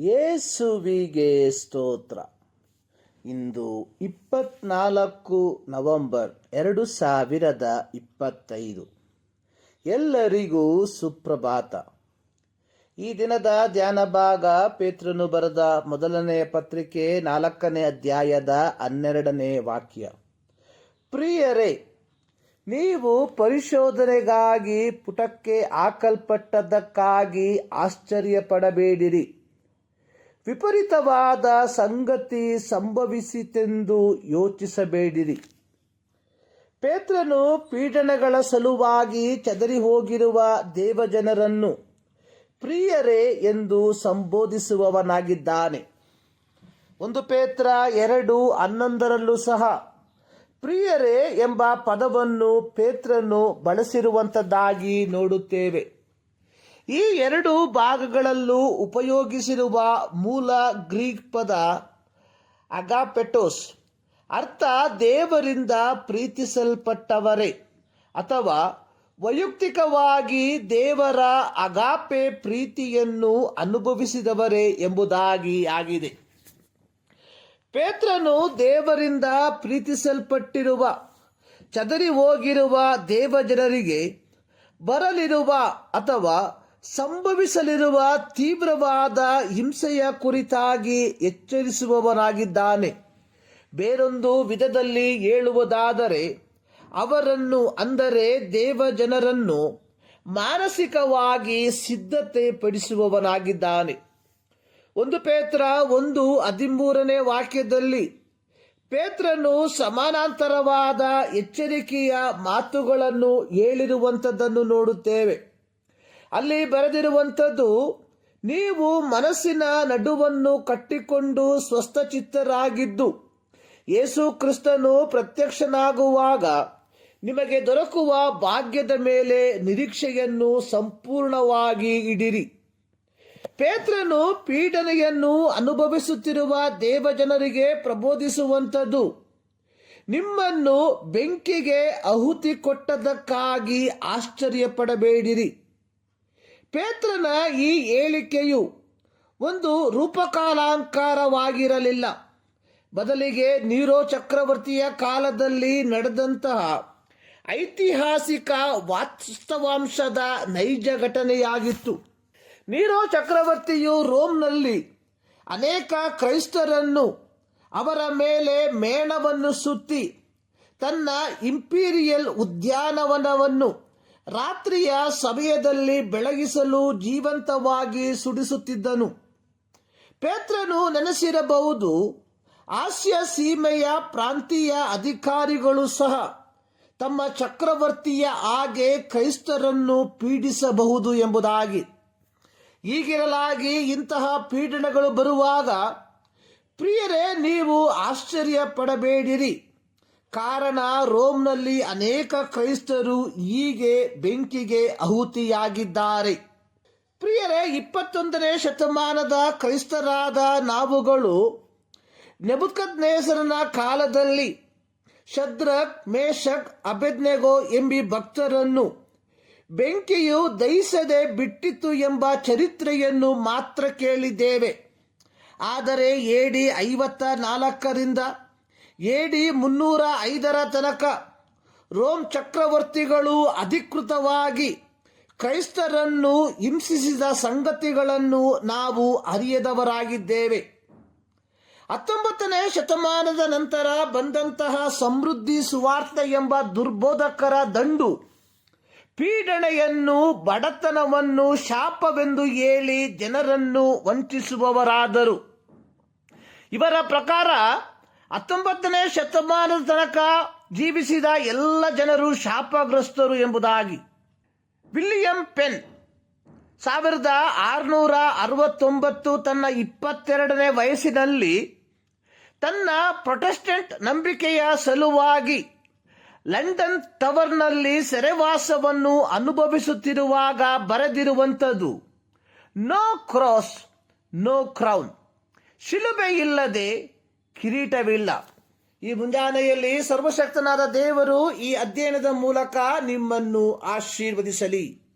ಯೇಸುವಿಗೆ ಸ್ತೋತ್ರ. ಇಂದು ಇಪ್ಪತ್ನಾಲ್ಕು ನವೆಂಬರ್ ಎರಡು ಸಾವಿರದ ಇಪ್ಪತ್ತೈದು. ಎಲ್ಲರಿಗೂ ಸುಪ್ರಭಾತ. ಈ ದಿನದ ಧ್ಯಾನ ಭಾಗ ಪೇತ್ರನು ಬರೆದ ಮೊದಲನೆಯ ಪತ್ರಿಕೆ ನಾಲ್ಕನೇ ಅಧ್ಯಾಯದ ಹನ್ನೆರಡನೇ ವಾಕ್ಯ. ಪ್ರಿಯರೇ, ನೀವು ಪರಿಶೋಧನೆಗಾಗಿ ಪುಟಕ್ಕೆ ಹಾಕಲ್ಪಟ್ಟದ್ದಕ್ಕಾಗಿ ಆಶ್ಚರ್ಯಪಡಬೇಡಿರಿ. ವಿಪರೀತವಾದ ಸಂಗತಿ ಸಂಭವಿಸಿತೆಂದು ಯೋಚಿಸಬೇಡಿರಿ. ಪೇತ್ರನು ಪೀಡನಗಳ ಸಲುವಾಗಿ ಚದರಿ ಹೋಗಿರುವ ದೇವಜನರನ್ನು ಪ್ರಿಯರೇ ಎಂದು ಸಂಬೋಧಿಸುವವನಾಗಿದ್ದಾನೆ. ಒಂದು ಪೇತ್ರ ಎರಡು ಹನ್ನೊಂದರಲ್ಲೂ ಸಹ ಪ್ರಿಯರೇ ಎಂಬ ಪದವನ್ನು ಪೇತ್ರನು ಬಳಸಿರುವಂಥದ್ದಾಗಿ ನೋಡುತ್ತೇವೆ. ಈ ಎರಡು ಭಾಗಗಳಲ್ಲೂ ಉಪಯೋಗಿಸಿರುವ ಮೂಲ ಗ್ರೀಕ್ ಪದ ಅಗಾಪೆಟೋಸ್, ಅರ್ಥ ದೇವರಿಂದ ಪ್ರೀತಿಸಲ್ಪಟ್ಟವರೇ ಅಥವಾ ವೈಯಕ್ತಿಕವಾಗಿ ದೇವರ ಅಗಾಪೆ ಪ್ರೀತಿಯನ್ನು ಅನುಭವಿಸಿದವರೇ ಎಂಬುದಾಗಿ ಆಗಿದೆ. ಪೇತ್ರನು ದೇವರಿಂದ ಪ್ರೀತಿಸಲ್ಪಟ್ಟಿರುವ, ಚದರಿ ಹೋಗಿರುವ ದೇವಜನರಿಗೆ ಬರಲಿರುವ ಅಥವಾ ಸಂಭವಿಸಲಿರುವ ತೀವ್ರವಾದ ಹಿಂಸೆಯ ಕುರಿತಾಗಿ ಎಚ್ಚರಿಸುವವನಾಗಿದ್ದಾನೆ. ಬೇರೊಂದು ವಿಧದಲ್ಲಿ ಹೇಳುವುದಾದರೆ, ಅವರನ್ನು ಅಂದರೆ ದೇವಜನರನ್ನು ಮಾನಸಿಕವಾಗಿ ಸಿದ್ಧತೆ ಪಡಿಸುವವನಾಗಿದ್ದಾನೆ ಒಂದು ಪೇತ್ರ ಒಂದು ಹದಿಮೂರನೇ ವಾಕ್ಯದಲ್ಲಿ ಪೇತ್ರನು ಸಮಾನಾಂತರವಾದ ಎಚ್ಚರಿಕೆಯ ಮಾತುಗಳನ್ನು ಹೇಳಿರುವಂಥದ್ದನ್ನು ನೋಡುತ್ತೇವೆ. ಅಲ್ಲಿ ಬರೆದಿರುವಂಥದ್ದು, ನೀವು ಮನಸ್ಸಿನ ನಡುವನ್ನು ಕಟ್ಟಿಕೊಂಡು ಸ್ವಸ್ಥಚಿತ್ತರಾಗಿದ್ದು, ಯೇಸು ಕ್ರಿಸ್ತನು ಪ್ರತ್ಯಕ್ಷನಾಗುವಾಗ ನಿಮಗೆ ದೊರಕುವ ಭಾಗ್ಯದ ಮೇಲೆ ನಿರೀಕ್ಷೆಯನ್ನು ಸಂಪೂರ್ಣವಾಗಿ ಇಡಿರಿ. ಪೇತ್ರನು ಪೀಡನೆಯನ್ನು ಅನುಭವಿಸುತ್ತಿರುವ ದೇವಜನರಿಗೆ ಪ್ರಬೋಧಿಸುವಂಥದ್ದು, ನಿಮ್ಮನ್ನು ಬೆಂಕಿಗೆ ಆಹುತಿ ಕೊಟ್ಟದಕ್ಕಾಗಿ ಆಶ್ಚರ್ಯಪಡಬೇಡಿರಿ. ಪೇತ್ರನ ಈ ಹೇಳಿಕೆಯು ಒಂದು ರೂಪಕಾಲಾಂಕಾರವಾಗಿರಲಿಲ್ಲ. ಬದಲಿಗೆ ನೀರೋ ಚಕ್ರವರ್ತಿಯ ಕಾಲದಲ್ಲಿ ನಡೆದಂತಹ ಐತಿಹಾಸಿಕ ವಾಸ್ತವಾಂಶದ ನೈಜ ಘಟನೆಯಾಗಿತ್ತು. ನೀರೋ ಚಕ್ರವರ್ತಿಯು ರೋಮ್ನಲ್ಲಿ ಅನೇಕ ಕ್ರೈಸ್ತರನ್ನು ಅವರ ಮೇಲೆ ಮೇಣವನ್ನು ಸುತ್ತಿ ತನ್ನ ಇಂಪೀರಿಯಲ್ ಉದ್ಯಾನವನವನ್ನು ರಾತ್ರಿಯ ಸಮಯದಲ್ಲಿ ಬೆಳಗಿಸಲು ಜೀವಂತವಾಗಿ ಸುಡಿಸುತ್ತಿದ್ದನು. ಪೇತ್ರನು ನೆನೆಸಿರಬಹುದು ಆಸ್ಯ ಸೀಮೆಯ ಪ್ರಾಂತೀಯ ಅಧಿಕಾರಿಗಳು ಸಹ ತಮ್ಮ ಚಕ್ರವರ್ತಿಯ ಹಾಗೆ ಕ್ರೈಸ್ತರನ್ನು ಪೀಡಿಸಬಹುದು ಎಂಬುದಾಗಿ. ಈಗಿರಲಾಗಿ ಇಂತಹ ಪೀಡನೆಗಳು ಬರುವಾಗ, ಪ್ರಿಯರೇ, ನೀವು ಆಶ್ಚರ್ಯ ಪಡಬೇಡಿರಿ ಕಾರಣ ರೋಮ್ನಲ್ಲಿ ಅನೇಕ ಕ್ರೈಸ್ತರು ಹೀಗೆ ಬೆಂಕಿಗೆ ಆಹುತಿಯಾಗಿದ್ದಾರೆ. ಪ್ರಿಯರೇ, ಇಪ್ಪತ್ತೊಂದನೇ ಶತಮಾನದ ಕ್ರೈಸ್ತರಾದ ನಾವುಗಳು ನೆಬುಕದ್ನೇಸರನ ಕಾಲದಲ್ಲಿ ಶದ್ರಕ್ ಮೇಷಕ್ ಅಬೆದ್ನೆಗೋ ಎಂಬಿ ಭಕ್ತರನ್ನು ಬೆಂಕಿಯು ದಹಿಸದೆ ಬಿಟ್ಟಿತು ಎಂಬ ಚರಿತ್ರೆಯನ್ನು ಮಾತ್ರ ಕೇಳಿದ್ದೇವೆ. ಆದರೆ ಎಡಿ ಐವತ್ತ ನಾಲ್ಕರಿಂದ ಎಡಿ ಮುನ್ನೂರ ಐದರ ತನಕ. ರೋಮ್ ಚಕ್ರವರ್ತಿಗಳು ಅಧಿಕೃತವಾಗಿ ಕ್ರೈಸ್ತರನ್ನು ಹಿಂಸಿಸಿದ ಸಂಗತಿಗಳನ್ನು ನಾವು ಅರಿಯದವರಾಗಿದ್ದೇವೆ. ಹತ್ತೊಂಬತ್ತನೇ ಶತಮಾನದ ನಂತರ ಬಂದಂತಹ ಸಮೃದ್ಧಿ ಸುವಾರ್ತೆ ಎಂಬ ದುರ್ಬೋಧಕರ ದಂಡು ಪೀಡಣೆಯನ್ನು ಬಡತನವನ್ನು, ಶಾಪವೆಂದು ಹೇಳಿ ಜನರನ್ನು ವಂಚಿಸುವವರಾದರು. ಇವರ ಪ್ರಕಾರ ಹತ್ತೊಂಬತ್ತನೇ ಶತಮಾನದ ತನಕ ಜೀವಿಸಿದ ಎಲ್ಲ ಜನರು ಶಾಪಗ್ರಸ್ತರು ಎಂಬುದಾಗಿ. ವಿಲಿಯಂ ಪೆನ್ ಸಾವಿರದ ಆರುನೂರ ಅರವತ್ತೊಂಬತ್ತು ತನ್ನ ಇಪ್ಪತ್ತೆರಡನೇ ವಯಸ್ಸಿನಲ್ಲಿ ತನ್ನ ಪ್ರೊಟೆಸ್ಟೆಂಟ್ ನಂಬಿಕೆಯ ಸಲುವಾಗಿ ಲಂಡನ್ ಟವರ್ನಲ್ಲಿ ಸೆರೆವಾಸವನ್ನು ಅನುಭವಿಸುತ್ತಿರುವಾಗ ಬರೆದಿರುವಂಥದ್ದು, ನೋ ಕ್ರಾಸ್, ನೋ ಕ್ರೌನ್. ಶಿಲುಬೆ ಇಲ್ಲದೆ ಕಿರೀಟವಿಲ್ಲ. ಈ ಮುಂಜಾನೆಯಲ್ಲಿ ಸರ್ವಶಕ್ತನಾದ ದೇವರು ಈ ಅಧ್ಯಯನದ ಮೂಲಕ ನಿಮ್ಮನ್ನು ಆಶೀರ್ವದಿಸಲಿ.